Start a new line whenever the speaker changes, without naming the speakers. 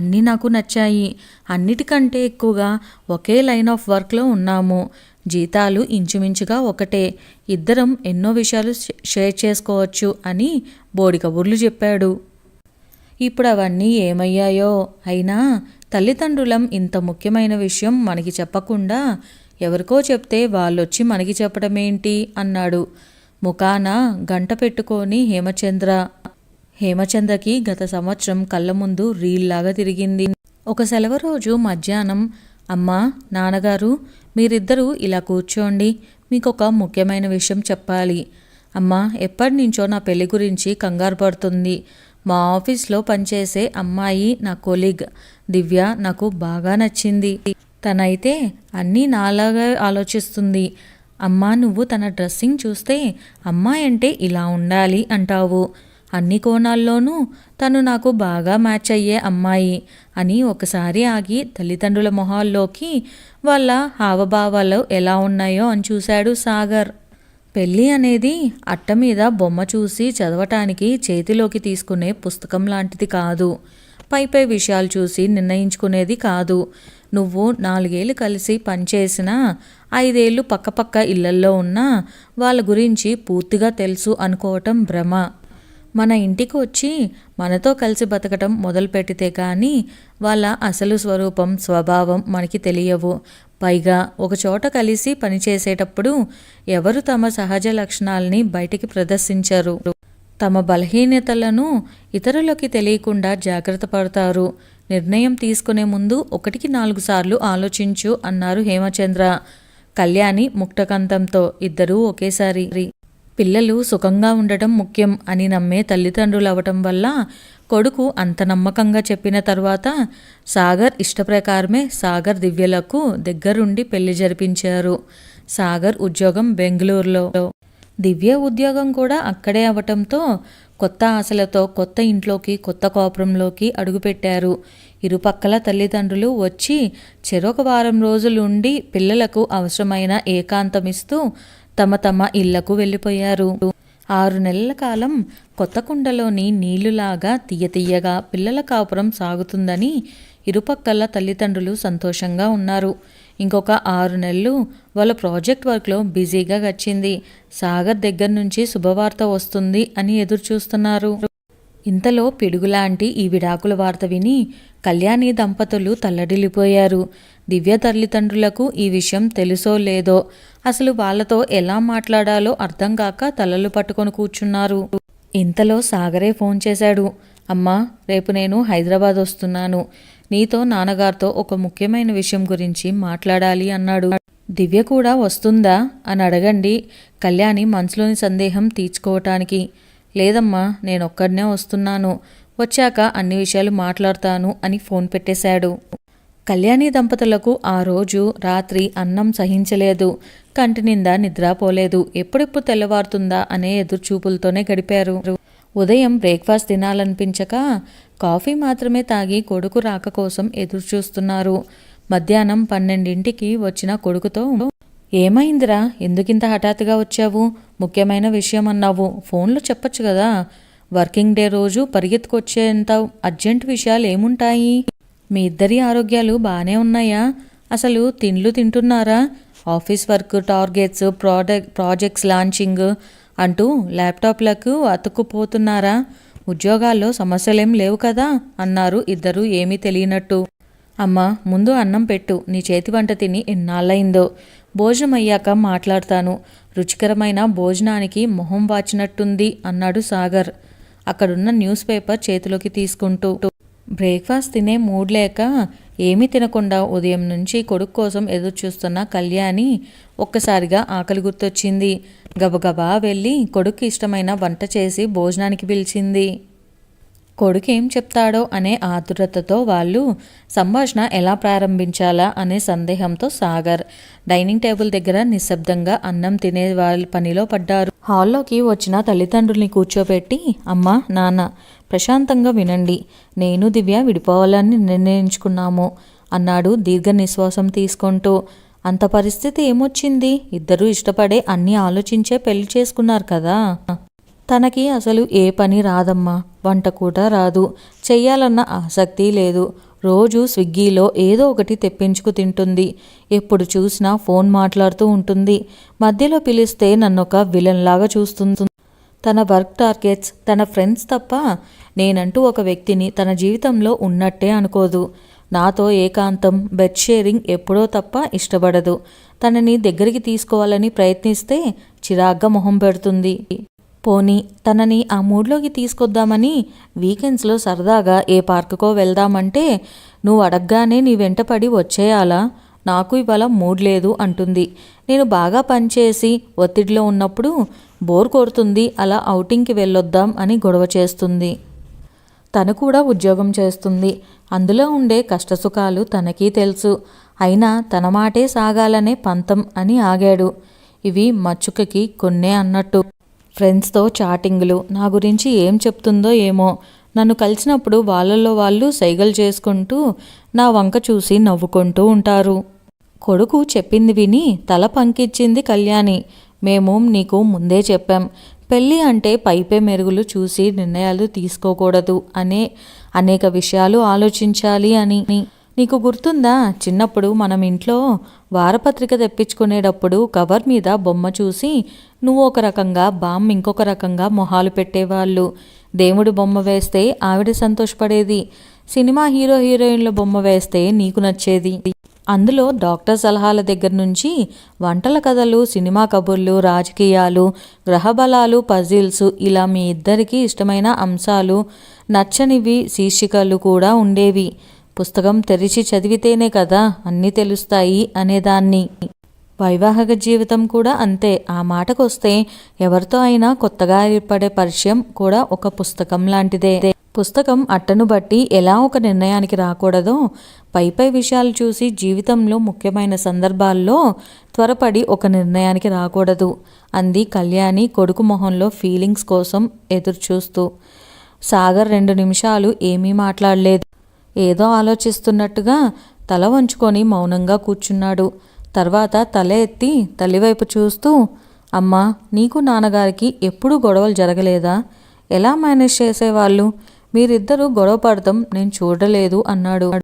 అన్నీ నాకు నచ్చాయి. అన్నిటికంటే ఎక్కువగా ఒకే లైన్ ఆఫ్ వర్క్లో ఉన్నాము. జీతాలు ఇంచుమించుగా ఒకటే. ఇద్దరం ఎన్నో విషయాలు షేర్ చేసుకోవచ్చు అని బోడి కబుర్లు చెప్పాడు. ఇప్పుడు అవన్నీ ఏమయ్యాయో? అయినా తల్లిదండ్రులం ఇంత ముఖ్యమైన విషయం మనకి చెప్పకుండా ఎవరికో చెప్తే వాళ్ళొచ్చి మనకి చెప్పడమేంటి? అన్నాడు. ముఖాన గంట పెట్టుకొని హేమచంద్ర హేమచంద్రకి గత సంవత్సరం కళ్ళ ముందు రీల్లాగా తిరిగింది. ఒక సెలవు రోజు మధ్యాహ్నం అమ్మా నాన్నగారు మీరిద్దరూ ఇలా కూర్చోండి మీకు ఒక ముఖ్యమైన విషయం చెప్పాలి. అమ్మా ఎప్పటి నుంచో నా పెళ్ళి గురించి కంగారు పడుతుంది. మా ఆఫీస్లో పనిచేసే అమ్మాయి నా కొలీగ్ దివ్య నాకు బాగా నచ్చింది. తనైతే అన్నీ నాలాగా ఆలోచిస్తుంది. అమ్మా నువ్వు తన డ్రెస్సింగ్ చూస్తే అమ్మాయి అంటే ఇలా ఉండాలి అంటావు. అన్ని కోణాల్లోనూ తను నాకు బాగా మ్యాచ్ అయ్యే అమ్మాయి అని ఒకసారి ఆగి తల్లిదండ్రుల మొహాల్లోకి వాళ్ళ హావభావాలు ఎలా ఉన్నాయో అని చూశాడు సాగర్. పెళ్ళి అనేది అట్ట మీద బొమ్మ చూసి చదవటానికి చేతిలోకి తీసుకునే పుస్తకం లాంటిది కాదు. పై పై విషయాలు చూసి నిర్ణయించుకునేది కాదు. నువ్వు నాలుగేళ్ళు కలిసి పనిచేసినా ఐదేళ్ళు పక్కపక్క ఇళ్ళల్లో ఉన్నా వాళ్ళ గురించి పూర్తిగా తెలుసు అనుకోవటం భ్రమ. మన ఇంటికి వచ్చి మనతో కలిసి బతకటం మొదలుపెట్టితే కానీ వాళ్ళ అసలు స్వరూపం స్వభావం మనకి తెలియవు. పైగా ఒకచోట కలిసి పనిచేసేటప్పుడు ఎవరు తమ సహజ లక్షణాలని బయటికి ప్రదర్శించరు. తమ బలహీనతలను ఇతరులకి తెలియకుండా జాగ్రత్త పడతారు. నిర్ణయం తీసుకునే ముందు ఒకటికి నాలుగు సార్లు ఆలోచించు అన్నారు హేమచంద్ర. కళ్యాణి ముక్తకంతంతో ఇద్దరూ ఒకేసారి పిల్లలు సుఖంగా ఉండటం ముఖ్యం అని నమ్మే తల్లిదండ్రులు అవటం వల్ల కొడుకు అంత నమ్మకంగా చెప్పిన తర్వాత సాగర్ ఇష్టప్రకారమే సాగర్ దివ్యలకు దగ్గరుండి పెళ్ళి జరిపించారు. సాగర్ ఉద్యోగం బెంగళూరులో. దివ్య ఉద్యోగం కూడా అక్కడే అవటంతో కొత్త ఆశలతో కొత్త ఇంట్లోకి కొత్త కోపురంలోకి అడుగుపెట్టారు. ఇరుపక్కల తల్లిదండ్రులు వచ్చి చెరొక వారం రోజులుండి పిల్లలకు అవసరమైన ఏకాంతమిస్తూ తమ తమ ఇళ్ళకు వెళ్ళిపోయారు. ఆరు నెలల కాలం కొత్త కుండలోని నీళ్ళులాగా తీయతీయగా పిల్లల కాపురం సాగుతుందని ఇరుపక్కల తల్లిదండ్రులు సంతోషంగా ఉన్నారు. ఇంకొక ఆరు నెలలు వాళ్ళ ప్రాజెక్ట్ వర్క్లో బిజీగా గడిచింది. సాగర్ దగ్గర నుంచి శుభవార్త వస్తుంది అని ఎదురు చూస్తున్నారు ఇంతలో పిడుగులాంటి ఈ విడాకుల వార్త విని కళ్యాణి దంపతులు తల్లడిల్లిపోయారు. దివ్య తల్లిదండ్రులకు ఈ విషయం తెలుసో లేదో అసలు వాళ్ళతో ఎలా మాట్లాడాలో అర్థం కాక తలలు పట్టుకొని కూర్చున్నారు. ఇంతలో సాగరే ఫోన్ చేశాడు. అమ్మా రేపు నేను హైదరాబాద్ వస్తున్నాను. నీతో నాన్నగారితో ఒక ముఖ్యమైన విషయం గురించి మాట్లాడాలి అన్నాడు. దివ్య కూడా వస్తుందా? అని అడగండి. కళ్యాణి మనసులోని సందేహం తీర్చుకోవటానికి. లేదమ్మా నేనొక్కడనే వస్తున్నాను. వచ్చాక అన్ని విషయాలు మాట్లాడతాను అని ఫోన్ పెట్టేశాడు. కళ్యాణి దంపతులకు ఆ రోజు రాత్రి అన్నం సహించలేదు. కంటి నిండా నిద్రపోలేదు. ఎప్పుడెప్పుడు తెల్లవారుతుందా అనే ఎదురుచూపులతోనే గడిపారు. ఉదయం బ్రేక్ఫాస్ట్ తినాలనిపించక కాఫీ మాత్రమే తాగి కొడుకు రాక కోసం ఎదురుచూస్తున్నారు. మధ్యాహ్నం పన్నెండింటికి వచ్చిన కొడుకుతో ఏమైందిరా? ఎందుకింత హఠాత్తుగా వచ్చావు? ముఖ్యమైన విషయం అన్నావు. ఫోన్లో చెప్పొచ్చు కదా. వర్కింగ్ డే రోజు పరిగెత్తుకొచ్చేంత అర్జెంట్ విషయాలు ఏముంటాయి? మీ ఇద్దరి ఆరోగ్యాలు బాగానే ఉన్నాయా? అసలు తిండ్లు తింటున్నారా? Office work targets product projects launching అంటూ ల్యాప్టాప్లకు అతుక్కుపోతున్నారా? ఉద్యోగాల్లో సమస్యలేం లేవు కదా? అన్నారు ఇద్దరు ఏమీ తెలియనట్టు. అమ్మా ముందు అన్నం పెట్టు. నీ చేతి వంట తిని ఎన్నాళ్ళయిందో. భోజనం అయ్యాక మాట్లాడతాను. రుచికరమైన భోజనానికి మొహం వాచినట్టుంది అన్నాడు సాగర్. అక్కడున్న న్యూస్ పేపర్ చేతిలోకి తీసుకుంటూ. బ్రేక్ఫాస్ట్ తినే మూడ్ లేక ఏమీ తినకుండా ఉదయం నుంచి కొడుకు కోసం ఎదురు చూస్తున్న కళ్యాణి ఒక్కసారిగా ఆకలి గుర్తొచ్చింది. గబగబా వెళ్ళి కొడుకు ఇష్టమైన వంట చేసి భోజనానికి పిలిచింది. కొడుకు ఏం చెప్తాడో అనే ఆతురతతో వాళ్ళు సంభాషణ ఎలా ప్రారంభించాలా అనే సందేహంతో సాగర్ డైనింగ్ టేబుల్ దగ్గర నిశ్శబ్దంగా అన్నం తినే వాళ్ళ పనిలో పడ్డారు. హాల్లోకి వచ్చిన తల్లిదండ్రుల్ని కూర్చోబెట్టి అమ్మ నాన్న ప్రశాంతంగా వినండి. నేను దివ్య విడిపోవాలని నిర్ణయించుకున్నాము అన్నాడు దీర్ఘ నిశ్వాసం తీసుకుంటూ. అంత పరిస్థితి ఏమొచ్చింది? ఇద్దరూ ఇష్టపడే అన్నీ ఆలోచించే పెళ్ళి చేసుకున్నారు కదా. తనకి అసలు ఏ పని రాదమ్మా. వంట కూడా రాదు. చెయ్యాలన్న ఆసక్తి లేదు. రోజు స్విగ్గీలో ఏదో ఒకటి తెప్పించుకు తింటుంది. ఎప్పుడు చూసినా ఫోన్ మాట్లాడుతూ ఉంటుంది. మధ్యలో పిలిస్తే నన్ను ఒక విలన్ లాగా చూస్తుంది. తన వర్క్ టార్గెట్స్ తన ఫ్రెండ్స్ తప్ప నేనంటూ ఒక వ్యక్తిని తన జీవితంలో ఉన్నట్టే అనుకోదు. నాతో ఏకాంతం బెడ్ షేరింగ్ ఎప్పుడో తప్ప ఇష్టపడదు. తనని దగ్గరికి తీసుకోవాలని ప్రయత్నిస్తే చిరాగ్గా మొహం పెడుతుంది. పోనీ తనని ఆ మూడ్లోకి తీసుకొద్దామని వీకెండ్స్లో సరదాగా ఏ పార్కుకో వెళ్దామంటే నువ్వు అడగగానే నీ వెంటపడి వచ్చేయాలా? నాకు ఇవాళ మూడ్ లేదు అంటుంది. నేను బాగా పనిచేసి ఒత్తిడిలో ఉన్నప్పుడు బోర్ కొడుతుంది అలా ఔటింగ్కి వెళ్ళొద్దాం అని గొడవ చేస్తుంది. తను కూడా ఉద్యోగం చేస్తుంది. అందులో ఉండే కష్టసుఖాలు తనకీ తెలుసు. అయినా తన మాటే సాగాలనే పంతం అని ఆగాడు. ఇవి మచ్చుకకి కొన్నే అన్నట్టు. ఫ్రెండ్స్తో చాటింగ్లు. నా గురించి ఏం చెప్తుందో ఏమో. నన్ను కలిసినప్పుడు వాళ్ళల్లో వాళ్ళు సైగలు చేసుకుంటూ నా వంక చూసి నవ్వుకుంటూ ఉంటారు. కొడుకు చెప్పింది విని తల పంకిచ్చింది కళ్యాణి. మేము నీకు ముందే చెప్పాం. పెళ్ళి అంటే పైపే మెరుగులు చూసి నిర్ణయాలు తీసుకోకూడదు అనే అనేక విషయాలు ఆలోచించాలి అని. నీకు గుర్తుందా? చిన్నప్పుడు మనం ఇంట్లో వారపత్రిక తెప్పించుకునేటప్పుడు కవర్ మీద బొమ్మ చూసి నువ్వు ఒక రకంగా బామ్ ఇంకొక రకంగా మొహాలు పెట్టేవాళ్ళు. దేవుడు బొమ్మ వేస్తే ఆవిడ సంతోషపడేది. సినిమా హీరో హీరోయిన్ల బొమ్మ వేస్తే నీకు నచ్చేది. అందులో డాక్టర్ సలహాల దగ్గర నుంచి వంటల కథలు సినిమా కబుర్లు రాజకీయాలు గ్రహబలాలు పజిల్స్ ఇలా మీ ఇద్దరికీ ఇష్టమైన అంశాలు నచ్చనివి శీర్షికలు కూడా ఉండేవి. పుస్తకం తెరిచి చదివితేనే కదా అన్నీ తెలుస్తాయి అనేదాన్ని. వైవాహిక జీవితం కూడా అంతే. ఆ మాటకొస్తే ఎవరితో అయినా కొత్తగా ఏర్పడే పరిచయం కూడా ఒక పుస్తకం లాంటిదే. పుస్తకం అట్టను బట్టి ఎలా ఒక నిర్ణయానికి రాకూడదో పై పై విషయాలు చూసి జీవితంలో ముఖ్యమైన సందర్భాల్లో త్వరపడి ఒక నిర్ణయానికి రాకూడదు అంది కళ్యాణి కొడుకు మొహంలో ఫీలింగ్స్ కోసం ఎదురుచూస్తూ. సాగర్ రెండు నిమిషాలు ఏమీ మాట్లాడలేదు. ఏదో ఆలోచిస్తున్నట్టుగా తల వంచుకొని మౌనంగా కూర్చున్నాడు. తర్వాత తల ఎత్తి తల్లివైపు చూస్తూ అమ్మా నీకు నాన్నగారికి ఎప్పుడూ గొడవలు జరగలేదా? ఎలా మేనేజ్ చేసేవాళ్ళు? మీరిద్దరూ గొడవ పడతాం నేను చూడలేదు అన్నాడు.